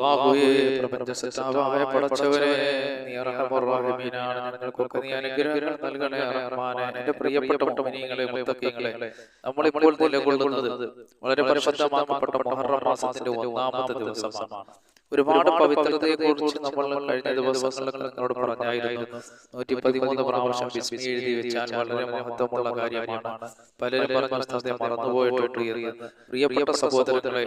നീ ഞങ്ങൾക്കൊക്കെ നീ അനുഗ്രഹങ്ങൾ നൽകണേ റഹ്മാനെ എന്റെ പ്രിയപ്പെട്ട നമ്മളിപ്പോൾ നിലകൊള്ളുന്നത് വളരെ പരിശുദ്ധമാക്കപ്പെട്ട മുഹറം മാസത്തിന്റെ ഒന്നാമത്തെ ദിവസമാണ്. ഒരുപാട് പവിത്രതയെ കുറിച്ച് നമ്മൾ കഴിഞ്ഞ ദിവസങ്ങളിൽ നിങ്ങളോട് പറഞ്ഞായിരുന്നു. നൂറ്റി പതിമൂന്ന് പ്രാവശ്യം ബിസ്മി എഴുതി വെച്ചാൽ വളരെ മഹത്വമുള്ള കാര്യമാണ്. പലരും പറഞ്ഞ സ്ഥലത്തെ മറന്നുപോയിട്ടുണ്ട് പ്രിയ പ്രിയപ്പെട്ട സഹോദരങ്ങളെ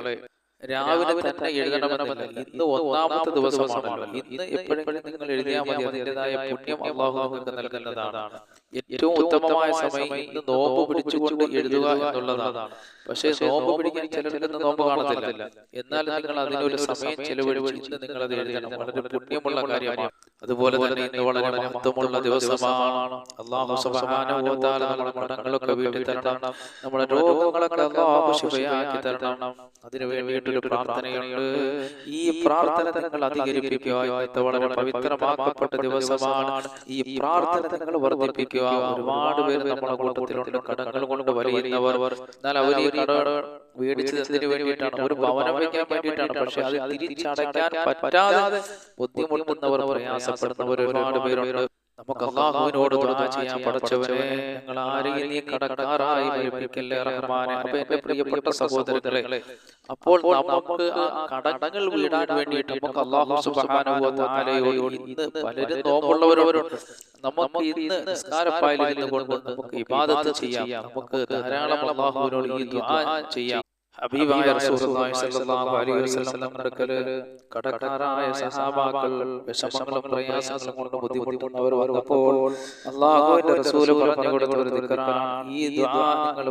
രാവിലെ തന്നെ എഴുതണമെന്നല്ല. ഇന്ന് ഒന്നാമത്തെ ദിവസമാണല്ലോ. ഇന്ന് എപ്പോഴെങ്കിലും നിങ്ങൾ എഴുതിയാൽ മതി. അതിന്റെതായ പുണ്യം അള്ളാഹു നിങ്ങൾക്ക് നൽകുന്നതാണ്. ഏറ്റവും ഉത്തമമായ സമയം ഇന്ന് നോമ്പ് പിടിച്ചുകൊണ്ട് എഴുതുക എന്നുള്ളതാണ്. പക്ഷേ നോമ്പ് പിടിക്കാൻ ചിലർക്ക് നോമ്പ് കാണത്തില്ല. എന്നാൽ നിങ്ങൾ അതിനൊരു സമയം ചെലവഴിച്ച് നിങ്ങൾ അത് എഴുതണം. വളരെ പുണ്യമുള്ള കാര്യമാണ്. അതുപോലെ തന്നെ ഇന്ന് വളരെ മഹത്വമുള്ള ദിവസമാണ്. അള്ളാഹു തആല നമ്മുടെ കടങ്ങളൊക്കെ വീട്ടിൽ തരണം. നമ്മുടെ രോഗങ്ങളൊക്കെ അള്ളാഹു ശുഭയാക്കി തരണം. അതിനു വേണ്ടിയിട്ടൊരു പ്രാർത്ഥനയുണ്ട്. ഈ പ്രാർത്ഥന നിങ്ങൾ അധികരിപ്പിക്കുക. വളരെ പവിത്രമാക്കപ്പെട്ട ദിവസമാണ്. ഈ പ്രാർത്ഥന നിങ്ങൾ വർദ്ധിപ്പിക്കുക ഒരുപാട് പേര് നമ്മുടെ കൂട്ടത്തിലുണ്ട് കടങ്ങൾ കൊണ്ട് വലിയുന്നവർ. എന്നാൽ അവർ ഈ കട മേടിച്ചതിന് വേണ്ടിയിട്ടാണ്. ഒരു ഭവനം വയ്ക്കാൻ വേണ്ടിയിട്ടാണ്. പക്ഷെ അത് തിരിച്ചടയ്ക്കാൻ പറ്റാതെ ബുദ്ധിമുട്ടുന്നവർ പ്രയാസപ്പെടുന്നവർ ഒരുപാട് പേരുണ്ട്. നമുക്ക് അള്ളാഹുവിനോട് ദുആ ചെയ്യാൻ പഠിച്ചവനെ ഞങ്ങൾ ആരെയും നീ കടക്കാറായി മരിപ്പിക്കല്ലേ റഹ്മാനെ? അപ്പൊ എന്റെ പ്രിയപ്പെട്ട സഹോദരങ്ങളെ അപ്പോൾ നമുക്ക് കടങ്ങൾ വീടാൻ വേണ്ടിയിട്ട് നമുക്ക് അള്ളാഹു സുബ്ഹാനഹു ഇന്ന് പലരും നോമ്പുള്ളവരവരുണ്ട് നമുക്ക് ഇന്ന് നിസ്കാരപ്പായിൽ ഇരുന്നുകൊണ്ട് നമുക്ക് ഇബാദത്ത് ചെയ്യാം. നമുക്ക് ധാരാളം അള്ളാഹുവിനോട് ഈ ദുആ ചെയ്യാം. ഹബീബായ കടക്കാരായ സഹാബാക്കൾ വിഷമങ്ങളും പ്രയാസങ്ങളും കൊണ്ട് ബുദ്ധിമുട്ടുന്നവർ വന്നപ്പോൾ അള്ളാഹുവിന്റെ റസൂൽ പറഞ്ഞു കൊടുത്ത ഒരു ദിക്കറാണ് ഈ ദുആ നിങ്ങൾ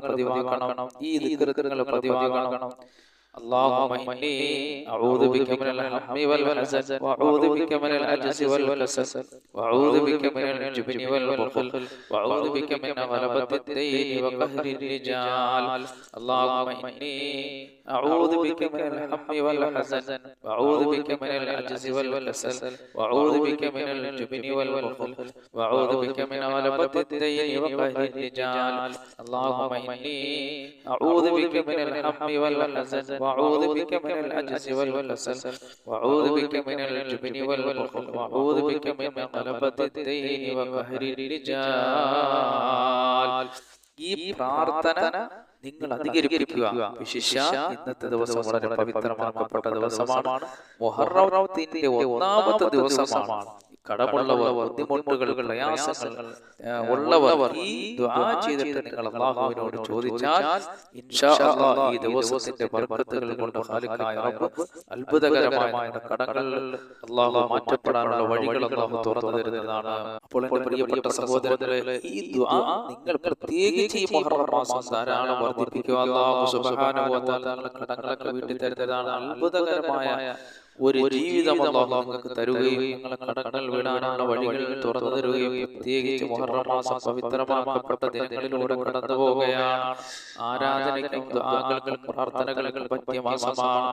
ഈ ദിക്കറുകൾ നിങ്ങൾ പ്രതിവാക്കണം اللهم إني أعوذ بك من الهم والحزن وأعوذ بك من العجز والكسل وأعوذ بك من الجبن والبخل وأعوذ بك من غلبة الدين وقهر الرجال. اللهم إني أعوذ بك من الهم والحزن وأعوذ بك من العجز والكسل وأعوذ بك من الجبن والبخل وأعوذ بك من غلبة الدين وقهر الرجال. اللهم إني أعوذ بك من الهم والحزن. وأعوذ بك من العجز والكسل وأعوذ بك من الجبن والبخل وأعوذ بك من غلبة الدين وقهر الرجال ഈ പ്രാർത്ഥന നിങ്ങൾ അധികരിപ്പിക്കുക വിശിഷ്യ ഇന്നത്തെ ദിവസം വളരെ പവിത്രമാക്കപ്പെട്ട ദിവസമാണ് മൊഹറത്തിന്റെ ഒന്നാമത്തെ ദിവസമാണ് കടമുള്ളവർ ബുദ്ധിമുട്ടുകൾ പ്രയാസങ്ങൾ ഉള്ളവർ ഈ ദുആ ചെയ്തിട്ട് നിങ്ങൾ അള്ളാഹുവിനോട് ചോദിച്ചാൽ ഇൻഷാ അല്ലാഹ് ഈ ദിവസത്തിന്റെ ബർക്കത്തുകൾ കൊണ്ട് ഖാലിഖായ റബ്ബ് അത്ഭുതകരമായ കടങ്ങൾ അള്ളാഹു മാറ്റപ്പെടാനുള്ള വഴികൾ അള്ളാഹു തുറന്നു തരുന്നതാണ്. അപ്പോൾ എന്റെ പ്രിയപ്പെട്ട സഹോദരങ്ങളെ ഈ ദുആ നിങ്ങൾ പ്രത്യേകിച്ച് ഈ മുഹറം മാസം ധാരാളം വർദ്ധിപ്പിക്കുക. അള്ളാഹു സുബ്ഹാനഹു വ തആല കടങ്ങളൊക്കെ വീട്ടി തരുന്നതാണ് അത്ഭുതകരമായ ഒരു ജീവിതം അള്ളാഹു നിങ്ങൾക്ക് തരുകയും നിങ്ങളെ കടങ്ങൾ വിടാനുള്ള വഴികൾ തുറന്നു തരുകയും പ്രത്യേകിച്ച് മാസം പവിത്രമാക്കപ്പെട്ട ദിനങ്ങളിലൂടെ കടന്നു പോവുകയാണ്. ആരാധനയ്ക്കും ദുആകൾക്കും പ്രാർത്ഥനകൾക്കും പറ്റിയ മാസമാണ്.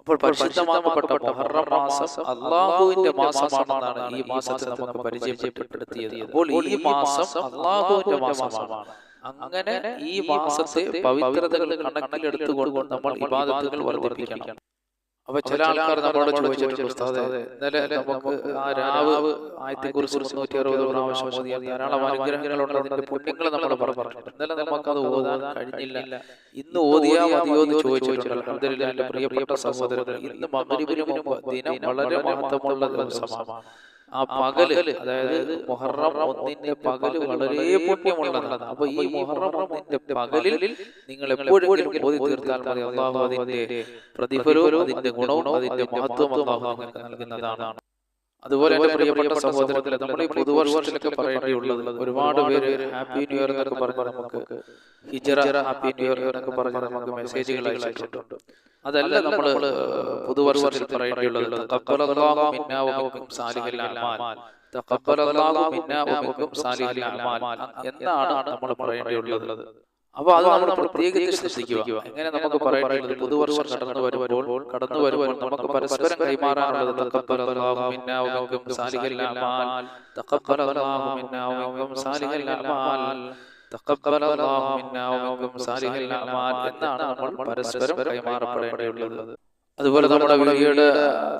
അപ്പോൾ പരിശുദ്ധമാക്കപ്പെട്ട മുഹറം മാസം അള്ളാഹുവിന്റെ മാസമാണെന്നാണ് ഈ മാസത്തെ നമുക്ക് പരിചയപ്പെടുത്തിയത്. അപ്പോൾ ഈ മാസം അള്ളാഹുവിന്റെ മാസമാണ്. അങ്ങനെ ഈ മാസത്തെ പവിത്രതകൾ കണക്കിലെടുത്തുകൊണ്ട് നമ്മൾ വിവാദത്തുകൾ വർദ്ധിപ്പിക്കണം. അപ്പൊ ചില ആൾക്കാർ നമ്മളോട് ചോദിച്ചിട്ടുണ്ട് ഇന്നലെ നമുക്ക് ആ രാവ് ആയിരത്തി കുറിച്ച് മുന്നൂറ്റി അറുപത് പ്രാവശ്യം ഓതിയാൽ ധാരാളം അനുഗ്രഹങ്ങളുണ്ട് അതിന്റെ പുണ്യങ്ങൾ നമ്മൾ പറഞ്ഞിട്ടുണ്ട്. ഇന്നലെ നമുക്ക് അത് ഓതാൻ കഴിഞ്ഞില്ല. ഇന്ന് ഓതിയാ മതിയോ എന്ന് ചോദിച്ചിട്ടുണ്ട്. എന്റെ പ്രിയപ്പെട്ട സഹോദരൻ ഇന്ന് മഗ്രിബിന് മുമ്പ് ദിനം വളരെ മഹത്വമുള്ള ദിവസമാണ്. ആ പകൽ അതായത് മുഹറം ഒന്നിന്റെ പകൽ വളരെ പുണ്യമുള്ളതാണ് അപ്പൊ ഈ മുഹറം ഒന്നിന്റെ പകലിൽ നിങ്ങൾ എപ്പോഴെങ്കിലും ഓതി തീർത്താൽ മതി. അള്ളാഹു അതിന്റെ പ്രതിഫലവും അതിന്റെ ഗുണവും അതിന്റെ മഹത്വം അള്ളാഹു നിങ്ങൾക്ക് നൽകുന്നതാണ്. അതുപോലെ എന്റെ പ്രിയപ്പെട്ട സഹോദരത്തിൽ നമ്മൾ ഈ പുതുവർഷത്തിലൊക്കെ പറയേണ്ടിയുള്ളത് ഒരുപാട് പേര് ഹാപ്പി ന്യൂ ഇയർ എന്നൊക്കെ പറഞ്ഞ് നമുക്ക് ഹിജറ ഹാപ്പി ന്യൂ ഇയർ എന്നൊക്കെ പറഞ്ഞ് നമുക്ക് മെസ്സേജുകൾ അയച്ചിട്ടുണ്ട് അതല്ല നമ്മൾ പുതുവർഷത്തിൽ പറയേണ്ടിയുള്ളത് എന്താണ് നമ്മൾ പറയേണ്ടിയുള്ളത്? അപ്പൊ അത് നമ്മൾ പ്രത്യേകിച്ച് ശ്രദ്ധിക്കുക. എങ്ങനെ നമുക്ക് പറയുന്നത് പുതുവർഷം കടന്നു വരുമ്പോൾ കടന്നു വരുമ്പോൾ നമുക്ക് പരസ്പരം കൈമാറാനുള്ളത് എന്നാണ് നമ്മൾ പരസ്പരം കൈമാറപ്പെടേണ്ടിയുള്ളത് അതുപോലെ നമ്മുടെ വീഡിയോയുടെ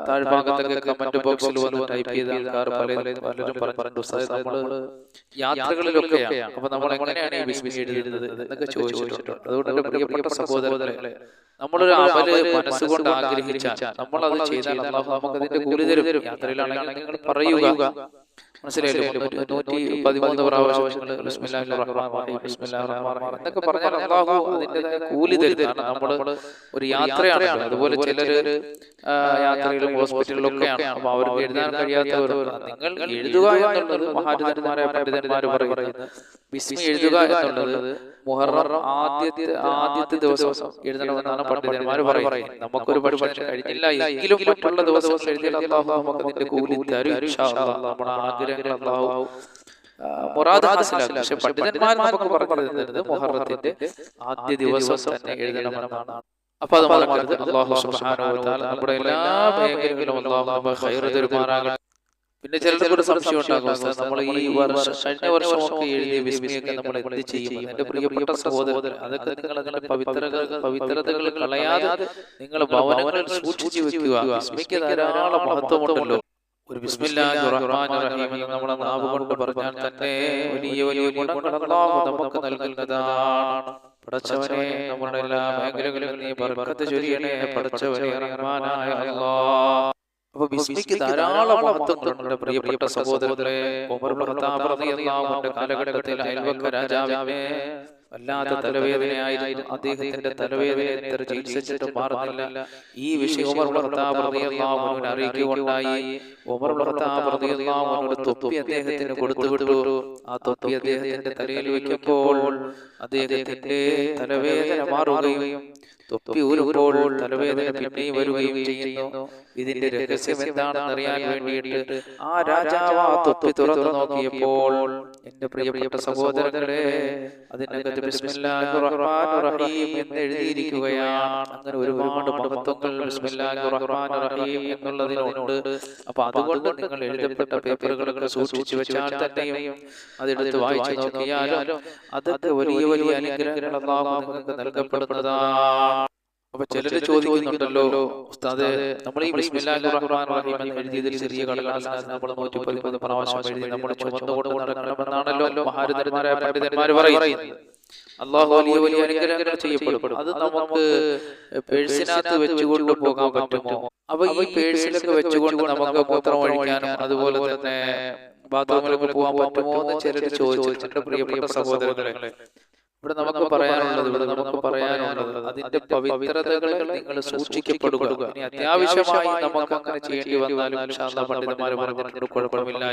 താഴ്ഭാഗത്തൊക്കെ കമന്റ് ബോക്സിൽ വന്ന് ടൈപ്പ് ചെയ്ത ആൾക്കാർ പലരും പലരും പറഞ്ഞു നമ്മൾ യാത്രകളിലൊക്കെയാണ് അപ്പൊ നമ്മൾ എങ്ങനെയാണ് ഈ ബിസിനസ് എഴുതുന്നത് എന്നൊക്കെ ചോദിച്ചിട്ടുണ്ട്. അതുകൊണ്ട് എന്റെ പ്രിയപ്പെട്ട സഹോദരങ്ങളെ നമ്മളൊരു അമൽ മനസ്സുകൊണ്ട് ആഗ്രഹിച്ചാൽ നമ്മൾ അത് ചെയ്താൽ നമുക്ക് അതിന്റെ കൂലി തരും. യാത്രയിലാണെങ്കിൽ നിങ്ങൾ പറയുക. മനസ്സിലായില്ലേ? നൂറ്റി പതിമൂന്ന് പ്രാവശ്യങ്ങൾ എന്നൊക്കെ പറഞ്ഞാൽ അള്ളാഹു അതിന്റെതായ കൂലി തരും നമ്മൾ ഒരു യാത്രയാണ്. അതുപോലെ ചിലര് ആ, യാത്രയിലും ഹോസ്പിറ്റലിലൊക്കെയാണ്. അപ്പൊ അവർക്ക് എഴുതാൻ കഴിയാത്തവർ നിങ്ങൾ എഴുതുക എന്നുള്ളത് മഹാരഥന്മാരായ പണ്ഡിതന്മാർ പറയുന്നത് ബിസ്മി എഴുതുക എന്നുള്ളത് മുഹറം ആദ്യത്തെ ആദ്യത്തെ ദിവസം എഴുതണമെന്നാണ് പണ്ഡിതന്മാർ പറയുന്നത്. നമുക്കൊരു പക്ഷേ കഴിഞ്ഞില്ല. എങ്കിലും മറ്റുള്ള ദിവസം എഴുതിയാൽ അള്ളാഹു നമുക്ക് അതിന്റെ കൂലി തരും. നമ്മുടെ ആഗ്രഹങ്ങൾ അള്ളാഹു ആ, മുറാദ് ഹാസിലാക്കും. പക്ഷെ പണ്ഡിതന്മാർ നമുക്ക് പറഞ്ഞു തരുന്നത് മുഹറത്തിന്റെ ആദ്യ ദിവസം തന്നെ എഴുതണമെന്നാണ് അപ്പൊ അത് മറക്കരുത്. അള്ളാഹു സുബ്ഹാനഹു വ തആല നമ്മുടെ എല്ലാ മേഖലകളിലും അള്ളാഹു നമുക്ക് ഖൈർ തരുമാറാകട്ടെ. പിന്നെ ചിലർക്ക് ഒരു സംശയം ഉണ്ടാകും നമ്മൾ ഈ വർഷം കഴിഞ്ഞ വർഷമൊക്കെ എഴുതിയ വിസ്മയൊക്കെ നമ്മൾ എന്ത് ചെയ്യും എന്റെ പ്രിയപ്പെട്ട സഹോദരൻ അതൊക്കെ നിങ്ങൾ നിങ്ങളുടെ പവിത്ര പവിത്രതകൾ കളയാതെ നിങ്ങൾ ഭവനങ്ങളിൽ സൂക്ഷിച്ചു വെക്കുക. വിസ്മയ്ക്ക് ധാരാളം മഹത്വമുണ്ടല്ലോ ഒരു നമ്മുടെ നാവ് കൊണ്ട് പറഞ്ഞാൽ തന്നെ വലിയ വലിയ ഗുണങ്ങൾ നമുക്ക് നൽകുന്നതാണ്. പടച്ചവനെ നമ്മുടെ എല്ലാ മേഖലകളിലും നീ ബർക്കത്ത് ചൊരിയണേ. പടച്ചവനെ റഹ്മാനായ അല്ലാഹ് അപ്പൊ വിസ്മിക്ക് ധാരാളം മഹത്വങ്ങളുണ്ട് പ്രിയപ്പെട്ട സഹോദരങ്ങളെ കാലഘട്ടത്തിൽ അയൽവക്ക രാജാവിനെ വല്ലാത്ത തലവേദനയായിരുന്നു. അദ്ദേഹത്തിന്റെ തലവേദനയെ എത്ര ചികിത്സിച്ചിട്ടും മാറുന്നില്ല. ഈ വിഷയം ഉമർ അൻഹുവിനെ അറിയിക്കുകയുണ്ടായി ഉമർ അൻഹു ഒരു തൊപ്പി അദ്ദേഹത്തിന് കൊടുത്തു വിട്ടു ആ തൊപ്പി അദ്ദേഹത്തിന്റെ തലയിൽ വെക്കുമ്പോൾ അദ്ദേഹത്തിന്റെ തലവേദന മാറുകയും തൊപ്പി ഊരുമ്പോൾ തലവേദന പിന്നെയും വരികയും ചെയ്യുന്നു. ഇതിന്റെ രഹസ്യം എന്താണെന്ന് അറിയാൻ വേണ്ടിയിട്ട് ആ രാജാവ് ആ തൊപ്പി തുറന്നു നോക്കിയപ്പോൾ എന്റെ പ്രിയപ്പെട്ട സഹോദരങ്ങളെ അതിനകത്ത് ബിസ്മില്ലാഹിർ റഹ്മാനിർ റഹീം എന്ന് എഴുതിയിരിക്കുകയാണ് അങ്ങനെ ഒരുപാട് റഹീം അതുകൊണ്ട് നിങ്ങൾ എഴുതപ്പെട്ട പേപ്പറുകളൊക്കെ സൂക്ഷിച്ചു വെച്ചാൽ തന്നെയും അതെടുത്ത് വായിച്ചു നോക്കിയാലും അതൊക്കെ വലിയ വലിയ അനുഗ്രഹങ്ങൾ നിങ്ങൾക്ക് അപ്പൊ ചിലര് ചോദിക്കുന്നുണ്ടല്ലോ ഉസ്താദ് നമ്മൾ ഈ എഴുതിയതിൽ ചെറിയ കടലാസിനകത്ത് നമ്മൾ നൂറ്റി പതിമൂന്ന് പ്രാവശ്യം എഴുതി നമ്മൾ ചുമന്നുകൊണ്ട് നടക്കണമെന്നാണല്ലോ പണ്ഡിതന്മാർ പറയുന്നത്. അള്ളാഹു വലിയ വലിയ അനുഗ്രഹങ്ങൾ ചെയ്യപ്പെടും. അത് നമുക്ക് പേഴ്സിനകത്ത് വെച്ചുകൊണ്ട് പോകാൻ പറ്റുമോ? അപ്പൊ ഈ പേഴ്സിലൊക്കെ വെച്ചുകൊണ്ട് നമുക്ക് മൂത്രം ഒഴിക്കാനും അതുപോലെ തന്നെ ബാത്റൂമിലൊക്കെ പോകാൻ പറ്റുമോ എന്ന് ചിലർ ചോദിച്ചു എന്റെ പ്രിയപ്പെട്ട സഹോദരങ്ങളെ. ഇവിടെ നമുക്ക് പറയാനുള്ളത് ഇവിടെ നമുക്ക് പറയാനുള്ളത് അതിന്റെ പവിത്രതകൾ നിങ്ങൾ സൂക്ഷിക്കപ്പെടുക. അത്യാവശ്യമായി നമുക്ക് അങ്ങനെ ചെയ്യേണ്ടി വന്നാലും പണ്ഡിതന്മാർ പറഞ്ഞിട്ടുണ്ട് കുഴപ്പമില്ല.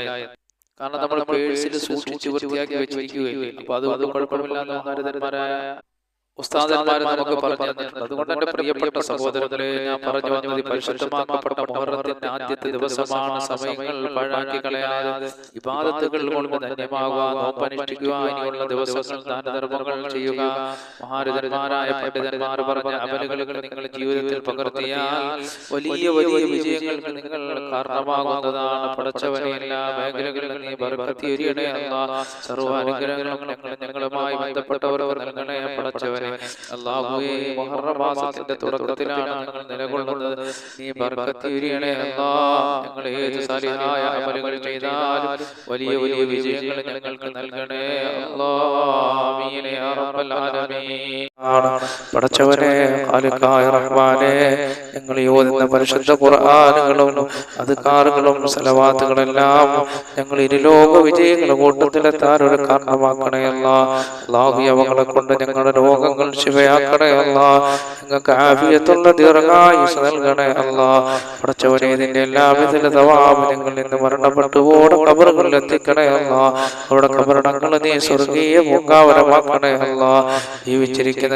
കാരണം നമ്മൾ പേഴ്സിൽ സൂക്ഷിച്ച് വൃത്തിയാക്കി വെച്ചിരിക്കുകയും അപ്പൊ അതുകൊണ്ട് കുഴപ്പമില്ല എന്ന് മഹാരഥന്മാരായ ഉസ്താദന്മാർ നമുക്ക് പറഞ്ഞു തന്നിട്ടുണ്ട് അതുകൊണ്ട് എന്റെ പ്രിയപ്പെട്ട സഹോദരങ്ങളെ ഞാൻ പറഞ്ഞു വന്നത് പരിശുദ്ധമാക്കപ്പെട്ട മുഹറത്തിന്റെ ആദ്യത്തെ ദിവസമാണ് സമയങ്ങൾ പാഴാക്കി കളയാതെ വിവാദത്തുകൾ കൊണ്ട് ധന്യമാകുക നോപ്പനുഷ്ഠിക്കുക ഇനിയുള്ള ദിവസങ്ങൾ ദാനധർമ്മങ്ങൾ ചെയ്യുക. മഹാരഥന്മാരായ പണ്ഡിതന്മാർ പറഞ്ഞ അമലുകൾ നിങ്ങൾ ജീവിതത്തിൽ പകർത്തിയാൽ വലിയ വലിയ വിജയങ്ങൾക്ക് നിങ്ങൾ കാരണമാകുന്നതാണ്. പടച്ചവനെ എല്ലാ മേഖലകളിലും നീ ബർക്കത്തിയൊരിയണേ അല്ല. സർവ അനുഗ്രഹങ്ങളും ഞങ്ങൾ ഞങ്ങളുമായി ബന്ധപ്പെട്ടവർ നൽകണേ പടച്ചവനെ അള്ളാഹുവേ മുഹറം മാസത്തിന്റെ തുടക്കത്തിലാണ് ഞങ്ങൾ നിലകൊള്ളുന്നത്. നീ ബർക്കത്തിയൊരിയണേ അല്ലാ. ഞങ്ങൾ ഏത് സാലിഹായ അമലുകൾ ചെയ്താലും വലിയ വലിയ വിജയങ്ങൾ ഞങ്ങൾക്ക് നൽകണേ അല്ലാ. ആമീൻ യാ ആലമീൻ പടച്ചവനെ റഹ്മാനെ ഞങ്ങൾ ഓതുന്ന പരിശുദ്ധ ഖുർആാനുകളും അധികാറുകളും സലവാത്തുകളെല്ലാം ഞങ്ങൾ ഇരുലോക വിജയങ്ങളുടെ കൂട്ടത്തിലെത്താൻ ഒരു കാരണമാക്കണയല്ല അള്ളാഹു കൊണ്ട് ഞങ്ങളുടെ രോഗങ്ങൾ ശിവയാക്കണയല്ല ഞങ്ങൾക്ക് ആഫിയത്തുള്ള ദീർഘായുസ് നൽകണേ അല്ല. പടച്ചവനെ ഇതിന്റെ എല്ലാ തവാബ് ഞങ്ങൾ ഇന്ന് മരണപ്പെട്ടു ഓടെ കബറുകളിൽ എത്തിക്കണയല്ല അവിടെ കബറടങ്ങൾ നീ സ്വർഗീയ പൂങ്കാവരമാക്കണേ ജീവിച്ചിരിക്കുന്ന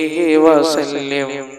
وسلم